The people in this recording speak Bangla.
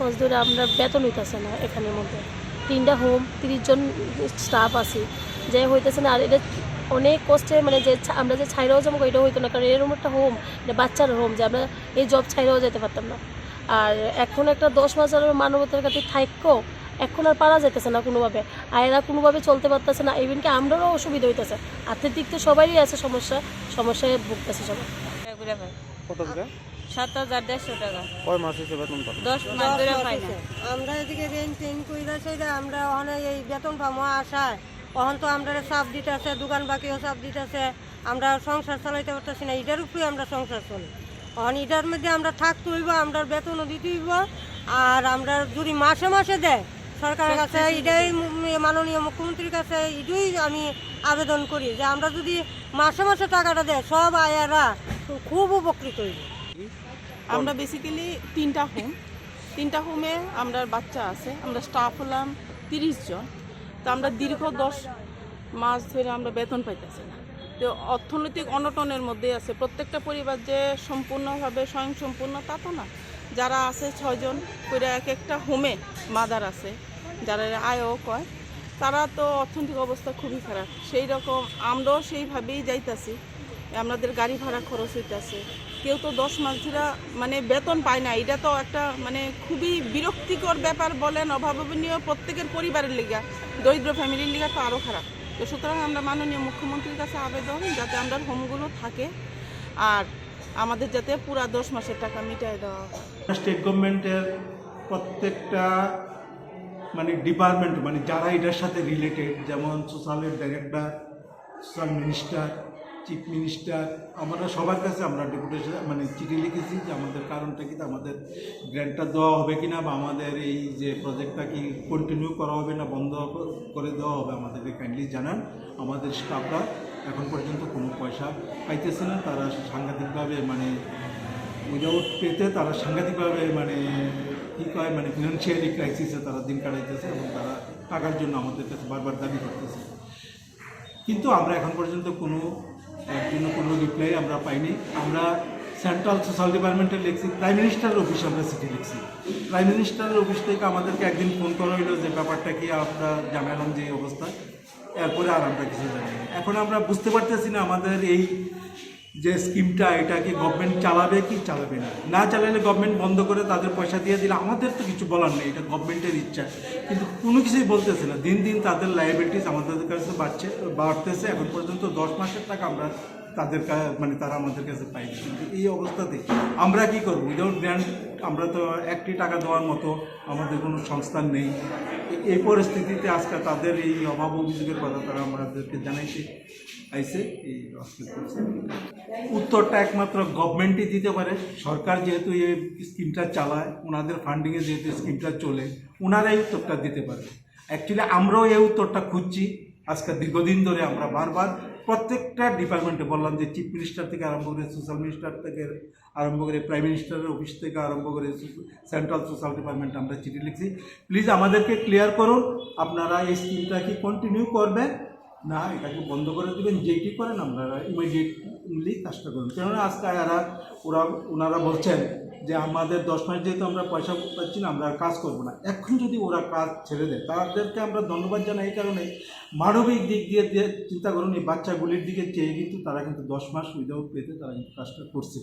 মাস ধরে আমরা বেতন হইতেছে না এখানের মধ্যে। তিনটা হোম তিরিশ জন স্টাফ আছে। যে হইতেছে না, আর এটা অনেক কষ্টে মানে যে ছা- আমরা যে ছাইরাও যাব এটা হইতো না। কারণ এরকম একটা হোম এটা বাচ্চার হোম যে আমরা এই জব ছাইরাও যেতে পারতাম না। আর এখন একটা দশ মাস ধরে মানবতার কাছে থাইক্য এখন আর পারা যাইতেছে না কোনোভাবে। আর এরা কোনোভাবে চলতে পারতেছে না ইভেন কি আমরারও অসুবিধা হইতেছে। আর্থিক দিক তো সবারই আছে সমস্যা সমস্যায় ভুগতেছে সবাই। পাই কত সাত হাজার দেড়শো টাকা। কয় মাস হয়েছে বেতন দশ মাস ধরে পাই আমরা এদিকে রেন্ট টেন্ট কইরা আমরা ওখানে এই বেতন পাবো আশায়। তখন তো আমরা চাপ দিতেছে দোকান বাকিও চাপ দিতে আছে আমরা সংসার চালাইতে পারতেছি না এটার উপরে আমরা সংসার চলি। তখন এটার মধ্যে আমরা থাকতে হইব আমরা বেতনও দিতে হইব আর আমরা যদি মাসে মাসে দেয় সরকারের কাছে এটাই মাননীয় মুখ্যমন্ত্রীর কাছে এটাই আমি আবেদন করি যে আমরা যদি মাসে মাসে টাকাটা দেয় সব আয়ারা খুব উপকৃত হইব। আমরা বেসিক্যালি তিনটা হোম তিনটা হোমে আমরা বাচ্চা আছে আমরা স্টাফ হলাম তিরিশ জন। তো আমরা দীর্ঘ দশ মাস ধরে আমরা বেতন পাইতেছি না। তো অর্থনৈতিক অনটনের মধ্যে আছে। প্রত্যেকটা পরিবার যে সম্পূর্ণভাবে স্বয়ংসম্পূর্ণ তা তো না। যারা আছে ছয়জন করে এক একটা হোমে মাদার আছে, যারা আয়ও কয়, তারা তো অর্থনৈতিক অবস্থা খুবই খারাপ। সেই রকম আমরাও সেইভাবেই যাইতাছি। আমাদের গাড়ি ভাড়া খরচ হইতেছে। কেউ তো দশ মাস ধরে মানে বেতন পায় না। এটা তো একটা মানে খুবই বিরক্তিকর ব্যাপার বলেন, অভাবনীয় প্রত্যেকের পরিবারের লিগা। দরিদ্র ফ্যামিলির লিগা তো আরও খারাপ। তো সুতরাং আমরা মাননীয় মুখ্যমন্ত্রীর কাছে আবেদন যাতে আমরা হোমগুলো থাকে আর আমাদের যাতে পুরা দশ মাসের টাকা মিটাই দেওয়া স্টেট গভর্নমেন্টের প্রত্যেকটা মানে ডিপার্টমেন্ট মানে যারা এটার সাথে রিলেটেড যেমন সোশ্যালের director social minister chief minister আমরা সবার কাছে আমরা ডেপুটেশন মানে চিঠি লিখেছি যে আমাদের কারণটা কি আমাদের গ্র্যান্টটা দেওয়া হবে কি না বা আমাদের এই যে প্রজেক্টটা কি কন্টিনিউ করা হবে না বন্ধ করে দেওয়া হবে, আমাদেরকে কাইন্ডলি জানান। আমাদের স্টাফরা এখন পর্যন্ত কোনো পয়সা পাইতেছে না। তারা সাংঘাতিকভাবে মানে উইদাউট পেতে তারা সাংঘাতিকভাবে মানে কী কয় মানে ফিনান্সিয়ালি ক্রাইসিসে তারা দিন কাটাইতেছে এবং তারা টাকার জন্য আমাদের কাছে বারবার দাবি করতেছে। কিন্তু আমরা এখন পর্যন্ত কোনো এর কোনো রিপ্লাই আমরা পাইনি। আমরা সেন্ট্রাল সোশ্যাল ডিপার্টমেন্টে লিখছি প্রাইম মিনিস্টারের অফিসে আমরা চিঠি লিখছি। প্রাইম মিনিস্টারের অফিস থেকে আমাদেরকে একদিন ফোন করা হইল যে ব্যাপারটা কি, আমরা জানালাম যে অবস্থা। এরপরে আর আমরা কিছু জানি এখন আমরা বুঝতে পারতেছি না আমাদের এই যে স্কিমটা এটা কি গভর্নমেন্ট চালাবে কি চালাবে না? না চালালে গভর্নমেন্ট বন্ধ করে তাদের পয়সা দিয়ে দিলে আমাদের তো কিছু বলার নেই, এটা গভর্নমেন্টের ইচ্ছা। কিন্তু কোনো কিছুই বলতেছে না। দিন দিন তাদের লাইবিলিটিস আমাদের কাছে বাড়ছে, বাড়তেছে। এখন পর্যন্ত দশ মাসের টাকা আমরা তাদের মানে তারা আমাদের কাছে পাইনি। কিন্তু এই অবস্থাতে আমরা কি করব? উইদাউট গ্র্যান্ট আমরা তো একটি টাকা দেওয়ার মতো আমাদের কোনো সংস্থান নেই। এই পরিস্থিতিতে আজকে তাদের এই অভাব অভিযোগের কথা তারা আমাদেরকে জানাইছে আইসে এই উত্তরটা একমাত্র গভর্নমেন্টই দিতে পারে। সরকার যেহেতু এই স্কিমটা চালায়, ওনাদের ফান্ডিংয়ে যেহেতু স্কিমটা চলে, ওনারাই উত্তরটা দিতে পারে অ্যাকচুয়ালি আমরাও এই উত্তরটা খুঁজছি। আজকে দীর্ঘদিন ধরে আমরা বারবার প্রত্যেকটা ডিপার্টমেন্টে বললাম যে চিফ মিনিস্টার থেকে আরম্ভ করে সোশ্যাল মিনিস্টার থেকে আরম্ভ করে প্রাইম মিনিস্টারের অফিস থেকে আরম্ভ করে সেন্ট্রাল সোশ্যাল ডিপার্টমেন্ট আমরা চিঠি লিখছি। প্লিজ আমাদেরকে ক্লিয়ার করুন, আপনারা এই স্কিমটা কি কন্টিনিউ করবেন? না, এটাকে বন্ধ করে দেবেন, যেটি করেন আপনারা ইমিডিয়েটলি কাজটা করুন। কেননা আজকে এরা, ওরা, ওনারা বলছেন যে আমাদের দশ মাস যেহেতু আমরা পয়সা পাচ্ছি না, আমরা কাজ করব না। এখন যদি ওরা কাজ ছেড়ে দেয়, তাদেরকে আমরা ধন্যবাদ জানাই, এই কারণে মানবিক দিক দিয়ে দিয়ে চিন্তা করুন, এই বাচ্চাগুলির দিকে চেয়ে কিন্তু তারা কিন্তু দশ মাস উইদাউট পেতে তারা কিন্তু কাজটা করছে।